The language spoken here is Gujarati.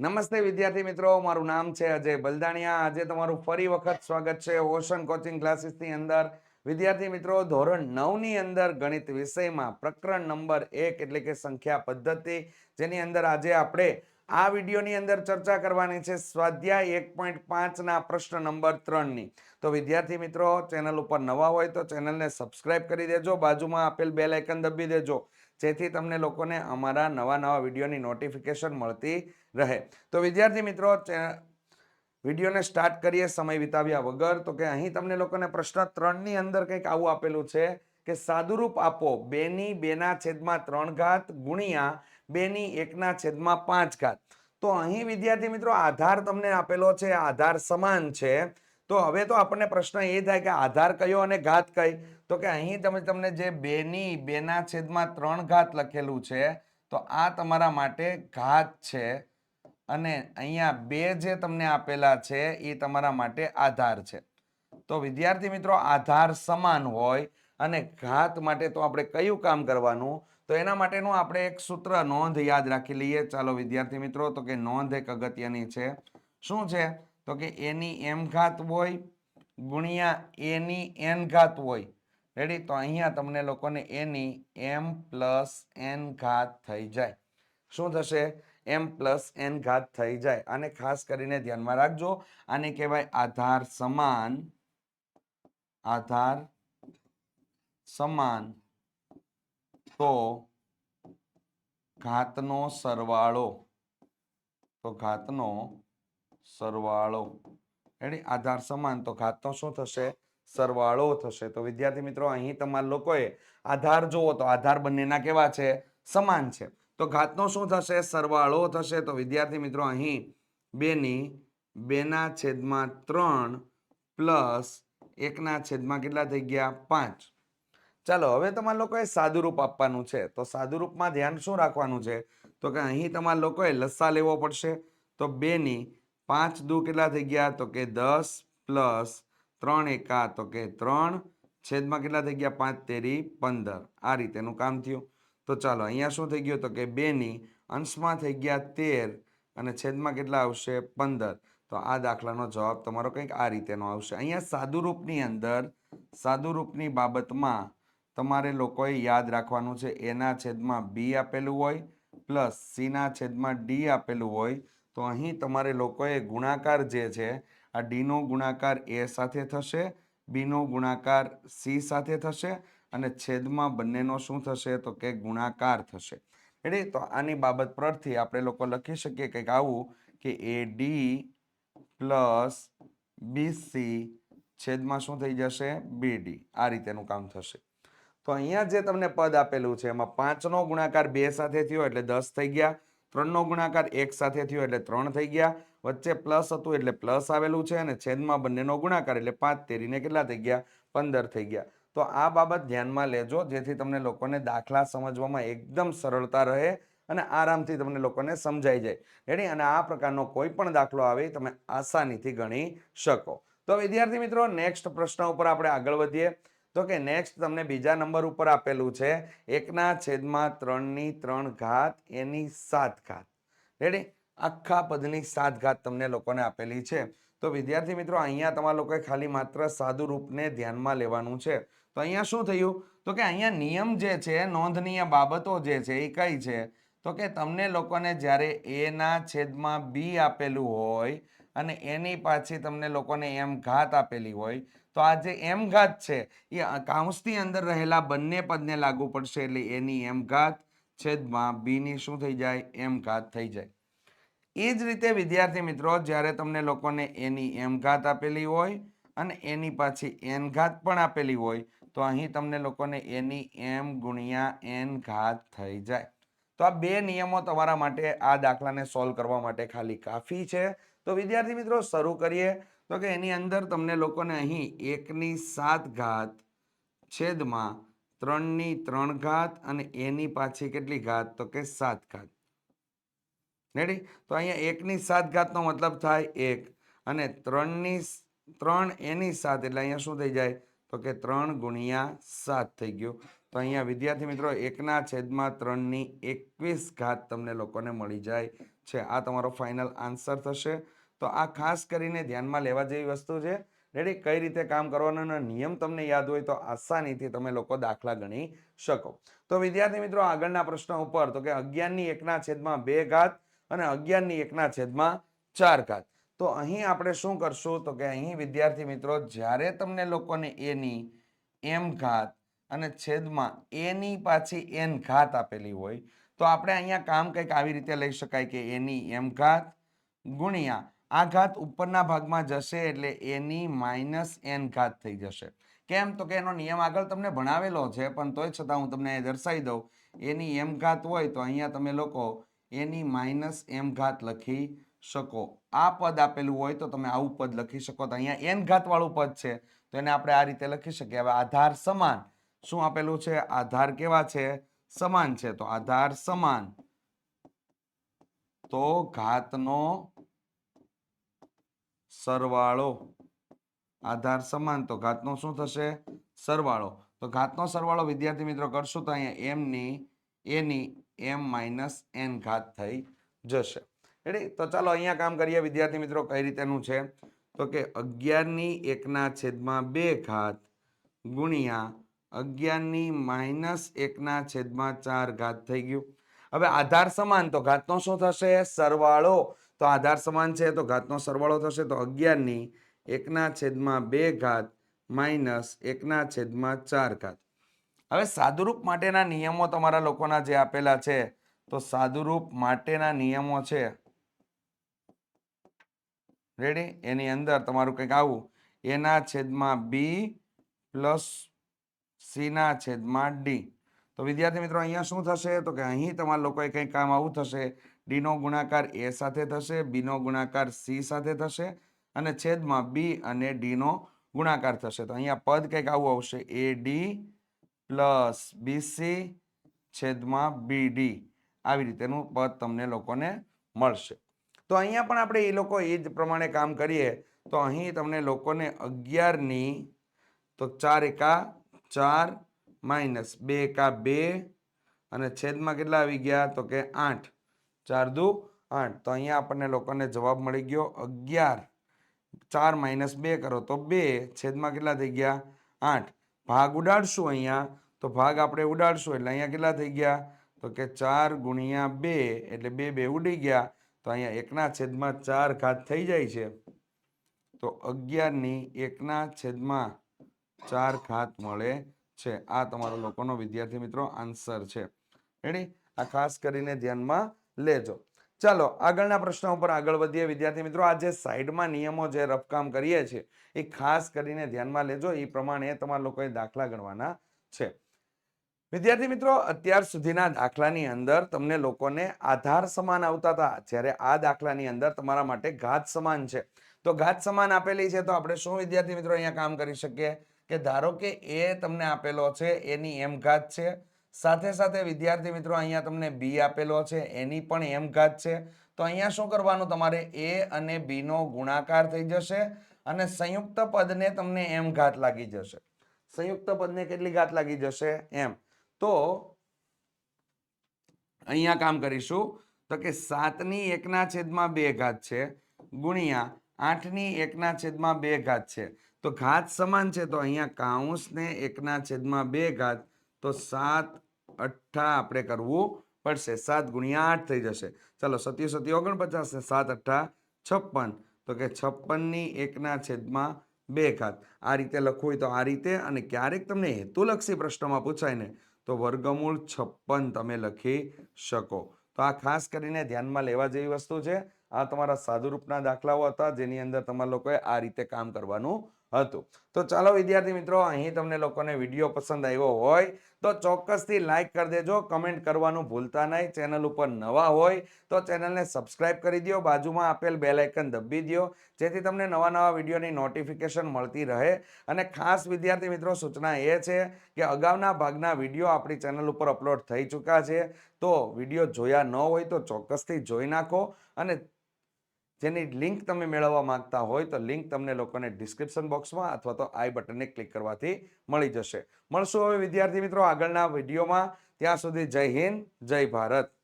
નમસ્તે વિદ્યાર્થી મિત્રો, મારું નામ છે અજય બલદાણિયા. આજે તમારું ફરી વખત સ્વાગત છે ઓશન કોચિંગ ક્લાસીસની અંદર. વિદ્યાર્થી મિત્રો, ધોરણ નવની અંદર ગણિત વિષયમાં પ્રકરણ નંબર એક એટલે કે સંખ્યા પદ્ધતિ, જેની અંદર આજે આપણે આ વિડીયોની અંદર ચર્ચા કરવાની છે સ્વાધ્યાય એક પોઈન્ટ પાંચના પ્રશ્ન નંબર ત્રણની. તો વિદ્યાર્થી મિત્રો, ચેનલ ઉપર નવા હોય તો ચેનલને સબસ્ક્રાઇબ કરી દેજો, બાજુમાં આપેલ બેલ આઇકન દબી દેજો. જેથી તમને લોકોને અમારા નવા નવા વિડીયોની નોટિફિકેશન મળતી રહે. તો વિદ્યાર્થી મિત્રો વિડીયોને સ્ટાર્ટ કરીએ સમય વિતાવ્યા વગર. તો કે અહીં તમને લોકોને પ્રશ્ન ત્રણની અંદર કંઈક આવું આપેલું છે કે સાદુરૂપ આપો બેની બેના છેદમાં ત્રણ ઘાત ગુણ્યા બેની એકના છેદમાં પાંચ ઘાત. તો અહીં વિદ્યાર્થી મિત્રો આધાર તમને આપેલો છે, આધાર સમાન છે. તો હવે તો આપણને પ્રશ્ન એ થાય કે આધાર કયો અને ઘાત કઈ? તો કે અહીં તમે તમને જે બેની, બેના છેદમાં ત્રણ ઘાત લખેલું છે, તો આ તમારા માટે ઘાત છે. અને અહીંયા બે જે તમને આપેલા છે, એ તમારા માટે આધાર છે. તો વિદ્યાર્થી મિત્રો, આધાર સમાન હોય અને ઘાત માટે તો આપણે કયું કામ કરવાનું? તો એના માટેનું આપણે એક સૂત્ર નોંધ યાદ રાખી લઈએ. ચાલો વિદ્યાર્થી મિત્રો, તો કે નોંધ એક અગત્યની છે. શું છે? તો કે એની એમ ઘાત હોય ગુણ્યા એની એન ઘાત હોય. રેડી તો અહીંયા તમને લોકોને એની એમ પ્લસ એન ઘાત થઈ જાય. શું થશે? એમ પ્લસ એન ઘાત થઈ જાય. અને ખાસ કરીને ધ્યાનમાં રાખજો. આને કહેવાય આધાર સમાન આધાર સમાન. તો ઘાતનો સરવાળો, તો ઘાતનો સરવાળો. એની આધાર સમાન તો ઘાતનો શું થશે? સરવાળો થશે. તો વિદ્યાર્થી મિત્રો, અહીં તમારા લોકોએ આધાર જુઓ તો આધાર બંનેના કેવા છે? સમાન છે. તો ઘાતનો શું થશે? સરવાળો થશે. તો વિદ્યાર્થી મિત્રો, અહીં બેની, બેના છેદમાં ત્રણ પ્લસ એકના છેદમાં કેટલા થઈ ગયા? પાંચ. ચાલો, હવે તમારા લોકોએ સાદુરૂપ આપવાનું છે. તો સાદુરૂપમાં ધ્યાન શું રાખવાનું છે? તો કે અહીં તમારા લોકોએ લસ્સા લેવો પડશે. તો બેની પાંચ દુ કેટલા થઈ ગયા? તો કે દસ પ્લસ ત્રણ એકા, તો કે ત્રણ. છેદમાં કેટલા થઈ ગયા? પાંચ તેરી પંદર. આ રીતેનું કામ થયું. તો ચાલો, અહીંયા શું થઈ ગયું? તો કે બેની અંશમાં થઈ ગયા તેર અને છેદમાં કેટલા આવશે? પંદર. તો આ દાખલાનો જવાબ તમારો કંઈક આ રીતેનો આવશે. અહીંયા સાદુરૂપની અંદર સાદુરૂપની બાબતમાં તમારે લોકોએ યાદ રાખવાનું છે. એના છેદમાં બી આપેલું હોય, પ્લસ સીના છેદમાં ડી આપેલું હોય તો અહીં તમારે લોકોએ ગુણાકાર જે છે, આ ડીનો ગુણાકાર એ સાથે થશે બીનો ગુણાકાર સી સાથે થશે અને છેદમાં બંનેનો શું થશે? તો કે ગુણાકાર થશે. એટલે તો આની બાબત પરથી આપણે લોકો લખી શકીએ કંઈક આવું કે એ ડી પ્લસ બીસી છેદમાં શું થઈ જશે? બીડી આ રીતેનું કામ થશે. તો અહીંયા જે તમને પદ આપેલું છે, એમાં પાંચનો ગુણાકાર બે સાથે થયો એટલે દસ થઈ ગયા. ત્રણનો ગુણાકાર એક સાથે થયો એટલે ત્રણ થઈ ગયા. વચ્ચે પ્લસ હતું એટલે પ્લસ આવેલું છે અને છેદમાં બંનેનો ગુણાકાર એટલે પાંચ તેરીને કેટલા થઈ ગયા? પંદર થઈ ગયા. તો આ બાબત ધ્યાનમાં લેજો, જેથી તમને લોકોને દાખલા સમજવામાં એકદમ સરળતા રહે અને આરામથી તમને લોકોને સમજાઈ જાય. રેડી અને આ પ્રકારનો કોઈ પણ દાખલો આવે તમે આસાનીથી ગણી શકો. તો વિદ્યાર્થી મિત્રો નેક્સ્ટ પ્રશ્ન ઉપર આપણે આગળ વધીએ. તો કે નેક્સ્ટ તમને બીજા નંબર ઉપર આપેલું છે, એકના છેદમાં ત્રણની ત્રણ ઘાત, એની સાત ઘાત. રેડી આખા પદની સાત ઘાત તમને લોકોને આપેલી છે. તો વિદ્યાર્થી મિત્રો, અહીંયા તમારા લોકોએ ખાલી માત્ર સાદુ રૂપને ધ્યાનમાં લેવાનું છે. તો અહીંયા શું થયું? તો કે અહીંયા નિયમ જે છે, નોંધનીય બાબતો જે છે, એ કઈ છે? તો કે તમને લોકોને જ્યારે એના છેદમાં બી આપેલું હોય અને એની પાછી તમને લોકોને એમ ઘાત આપેલી હોય, તો આ જે એમ ઘાત છે, એ કાઉન્સની અંદર રહેલા બંને પદને લાગુ પડશે એટલે એની એમ ઘાત છેદમાં બીની શું થઈ જાય? એમ ઘાત થઈ જાય. એ જ રીતે વિદ્યાર્થી મિત્રો, જ્યારે તમને લોકોને એની એમ ઘાત આપેલી હોય અને એની પાછી એન ઘાત પણ આપેલી હોય, તો અહીં તમને લોકોને એની એમ ગુણ્યા એન ઘાત થઈ જાય. તો આ બે નિયમો તમારા માટે આ દાખલાને સોલ્વ કરવા માટે ખાલી કાફી છે. તો વિદ્યાર્થી મિત્રો, શરૂ કરીએ. તો કે એની અંદર તમને લોકોને અહીં એકની સાત ઘાત છેદમાં ત્રણની ત્રણ ઘાત અને એની પાછી કેટલી ઘાત? તો કે સાત ઘાત. રેડી તો અહીંયા એકની સાત ઘાતનો મતલબ થાય એક અને ત્રણની ત્રણ એની સાત, એટલે અહીંયા શું થઈ જાય? તો કે ત્રણ ગુણ્યા સાત થઈ ગયું. તો અહીંયા વિદ્યાર્થી મિત્રો, એકના છેદમાં ત્રણની એકવીસ ઘાત તમને લોકોને મળી જાય છે. આ તમારો ફાઇનલ આન્સર થશે. તો આ ખાસ કરીને ધ્યાનમાં લેવા જેવી વસ્તુ છે. રેડી કઈ રીતે કામ કરવાનો નિયમ તમને યાદ હોય તો આસાનીથી તમે લોકો દાખલા ગણી શકો. તો વિદ્યાર્થી મિત્રો, આગળના પ્રશ્ન ઉપર તો કે અગિયારની એકના છેદમાં બે ઘાત અને અગિયારની એકના છેદમાં ચાર ઘાત. તો અહીં આપણે શું કરશું? તો કે અહીં વિદ્યાર્થી મિત્રો, જ્યારે તમને લોકોને એની એમ ઘાત અને છેદમાં એની પાછી એન ઘાત આપેલી હોય, તો આપણે અહીંયા કામ કંઈક આવી રીતે લઈ શકાય કે એની એમ ઘાત ગુણ્યા આ ઘાત ઉપરના ભાગમાં જશે એટલે એની માઇનસ એન ઘાત થઈ જશે. કેમ? તો કે એનો નિયમ આગળ તમને ભણાવેલો છે, પણ તોય છતાં હું તમને દર્શાવી દઉં. એની એમ ઘાત હોય તો અહીંયા તમે લોકો એની માઇનસ એમ ઘાત લખી શકો. આ પદ આપેલું હોય તો તમે આવું પદ લખી શકો. તો અહીંયા એન ઘાતવાળું પદ છે, તો એને આપણે આ રીતે લખી શકીએ. હવે આધાર સમાન શું આપેલું છે? આધાર કેવા છે? સમાન છે. તો આધાર સમાન. તો ઘાતનો સરવાળો. આધાર સમાન, તો ઘાતનો શું થશે? સરવાળો. તો ઘાતનો સરવાળો વિદ્યાર્થી મિત્રો કરશું તો અહીંયા એમની એની એમ માઇનસ એન ઘાત થઈ જશે. રેડી તો ચાલો અહીંયા કામ કરીએ. વિદ્યાર્થી મિત્રો કઈ રીતેનું છે? તો કે અગિયારની એકના છેદમાં બે ઘાત ગુણ્યા અગિયારની માઇનસ એકના છેદમાં ચાર ઘાત થઈ ગયું. હવે આધાર સમાન, તો ઘાતનો શું થશે? સરવાળો. તો આધાર સમાન છે, તો ઘાતનો સરવાળો થશે, તો અગિયારની એકના છેદમાં બે ઘાત માઇનસ એકના છેદમાં ચાર ઘાત. હવે સાદુરૂપ માટેના નિયમો તમારા લોકોના જે આપેલા છે, તો સાદુરૂપ માટેના નિયમો છે. રેડી એની અંદર તમારું કંઈક આવું. એના છેદમાં બી પ્લસ સીના છેદમાં ડી તો વિદ્યાર્થી મિત્રો, અહીંયા શું થશે? તો કે અહીં તમારા લોકોએ કંઈક કામ આવું થશે ડીનો ગુણાકાર એ સાથે થશે, બીનો ગુણાકાર સી સાથે થશે અને છેદમાં બી અને ડીનો ગુણાકાર થશે. તો અહીંયા પદ કંઈક આવું આવશે. એ ડી પ્લસ બીસી છેદમાં બી ડી. આવી રીતેનું પદ તમને લોકોને મળશે. તો અહીંયા પણ આપણે એ લોકો એ જ પ્રમાણે કામ કરીએ તો અહીં તમને લોકોને અગિયારની તો ચાર એકા ચાર માઇનસ બે એકા બે અને છેદમાં કેટલા આવી ગયા? તો કે આઠ. ચાર દુ આઠ. તો અહીંયા આપણને લોકોને જવાબ મળી ગયો અગિયાર. ચાર માઇનસ બે કરો તો બે. છેદમાં કેટલા થઈ ગયા? આઠ. ભાગ ઉડાડશું અહીંયા. તો ભાગ આપણે ઉડાડશું. એટલે અહીંયા કેટલા થઈ ગયા? તો કે ચાર ગુણ્યા બે. એટલે બે બે ઉડી ગયા. તો અહીંયા એકના છેદમાં ચાર ઘાત થઈ જાય છે. તો અગિયારની એકના છેદમાં ચાર ઘાત મળે છે. આ તમારા લોકોનો વિદ્યાર્થી મિત્રો આન્સર છે. એની આ ખાસ કરીને ધ્યાનમાં લેજો. ચાલો, આગળના પ્રશ્ન ઉપર આગળ વધીએ. વિદ્યાર્થી મિત્રો, આ જે સાઈડમાં નિયમો જે રફકામ કરીએ છીએ, એ ખાસ કરીને ધ્યાનમાં લેજો. એ પ્રમાણે તમારા લોકોએ દાખલા ગણવાના છે. વિદ્યાર્થી મિત્રો, અત્યાર સુધીના દાખલાની અંદર તમને લોકોને આધાર સમાન આવતા હતા. જ્યારે આ દાખલાની અંદર તમારા માટે ઘાત સમાન છે. તો ઘાત સમાન આપેલી છે તો આપણે શું વિદ્યાર્થી મિત્રો અહીંયા કામ કરી શકીએ? કે ધારો કે એ તમને આપેલો છે એની એમ ઘાત છે. સાથે સાથે વિદ્યાર્થી મિત્રો, અહીંયા તમને બી આપેલો છે. એની પણ એમ ઘાત છે. તો અહીંયા શું કરવાનું? તમારે એ અને બીનો ગુણાકાર થઈ જશે અને સંયુક્ત પદને તમને એમ ઘાત લાગી જશે. સંયુક્ત પદને કેટલી ઘાત લાગી જશે? એમ. તો અહીંયા કામ કરીશું. તો કે સાતની એકના છેદમાં બે ઘાત છે ગુણ્યા આઠની એકના છેદમાં બે ઘાત છે. તો ઘાત સમાન છે. તો અહીંયા કાઉન્સને એકના છેદમાં બે ઘાત. તો સાત અઠ્ઠા આપણે કરવું પડશે. સાત ગુણ્યા આઠ થઈ જશે. ચાલો સત્યુ સત્યુ ઓગણપચાસ ને સાત અઠ્ઠા છપ્પન. તો કે છપ્પનની એકના છેદમાં બે ઘાત. આ રીતે લખવું હોય તો આ રીતે અને ક્યારેક તમને હેતુલક્ષી પ્રશ્નમાં પૂછાય ને તો વર્ગમૂળ છપ્પન તમે લખી શકો. તો આ ખાસ કરીને ધ્યાનમાં લેવા જેવી વસ્તુ છે. આ તમારા સાદુરૂપના દાખલાઓ હતા જેની અંદર તમારા લોકોએ આ રીતે કામ કરવાનું હતું. તો ચાલો વિદ્યાર્થી મિત્રો, અહીં તમને લોકોને વીડિયો પસંદ આવ્યો હોય, તો ચોક્કસથી લાઈક કરી દેજો કમેન્ટ કરવાનું ભૂલતા નહીં, ચેનલ ઉપર નવા હોય, તો ચેનલને સબસ્ક્રાઇબ કરી દો બાજુમાં આપેલ બે આઇકન દબી દો જેથી તમને નવા નવા વિડીયોની નોટિફિકેશન મળતી રહે. અને ખાસ વિદ્યાર્થી મિત્રો, સૂચના એ છે કે અગાઉના ભાગના વીડિયો આપણી ચેનલ ઉપર અપલોડ થઈ ચૂક્યા છે. તો વીડિયો જોયા ન હોય તો ચોક્કસથી જોઈ નાખો અને જેની લિંક તમે મેળવવા માંગતા હોય તો લિંક તમને લોકોને ડિસ્ક્રિપ્શન બોક્સમાં અથવા તો આઈ બટનને ક્લિક કરવાથી મળી જશે. મળશું હવે વિદ્યાર્થી મિત્રો આગળના વિડીયોમાં. ત્યાં સુધી જય હિન્દ, જય ભારત.